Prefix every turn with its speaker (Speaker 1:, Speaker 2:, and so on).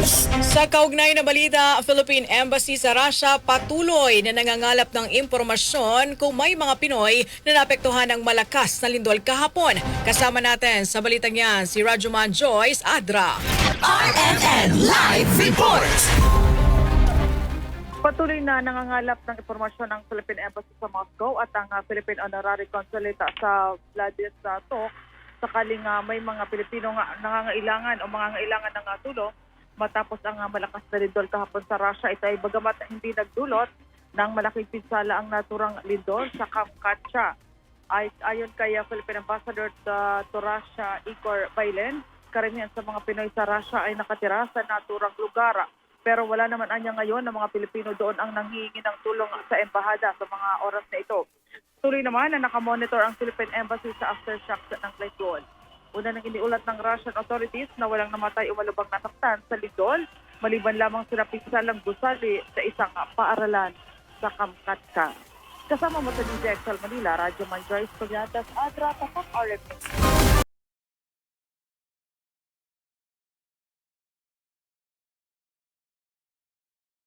Speaker 1: News.
Speaker 2: Sa kaugnay na balita, Philippine Embassy sa Russia patuloy na nangangalap ng impormasyon kung may mga Pinoy na naapektuhan ng malakas na lindol kahapon. Kasama natin sa balitang yan si Rajuman Joyce Adra.
Speaker 1: RMN Live Report.
Speaker 3: Patuloy na nangangalap ng impormasyon ng Philippine Embassy sa Moscow at ang uh, Philippine Honorary Consulate sa Vladivostok sakaling uh, may mga Pilipino nga nangangailangan o mangangailangan ng uh, tulong matapos ang uh, malakas na lindol kahapon sa Russia. Ito ay bagamat hindi nagdulot ng malaking pinsala ang naturang lindol sa Kamchatka. Ay, ayon kay uh, Philippine Ambassador uh, to Russia, Igor Bailen, karamihan sa mga Pinoy sa Russia ay nakatira sa naturang lugar. Pero wala naman anya ngayon ng mga Pilipino doon ang nanghihingi ng tulong sa embahada sa mga oras na ito. Tuloy naman na nakamonitor ang Philippine Embassy sa aftershocks ng lindol. Una nang iniulat ng Russian authorities na walang namatay o malubang nasaktan sa lindol, maliban lamang sila pinsalang gusali sa isang paaralan sa Kamchatka. Kasama mo sa DJXL Manila, Radyo Man Joyce Pagyatas, Adra, Tapak, RMN.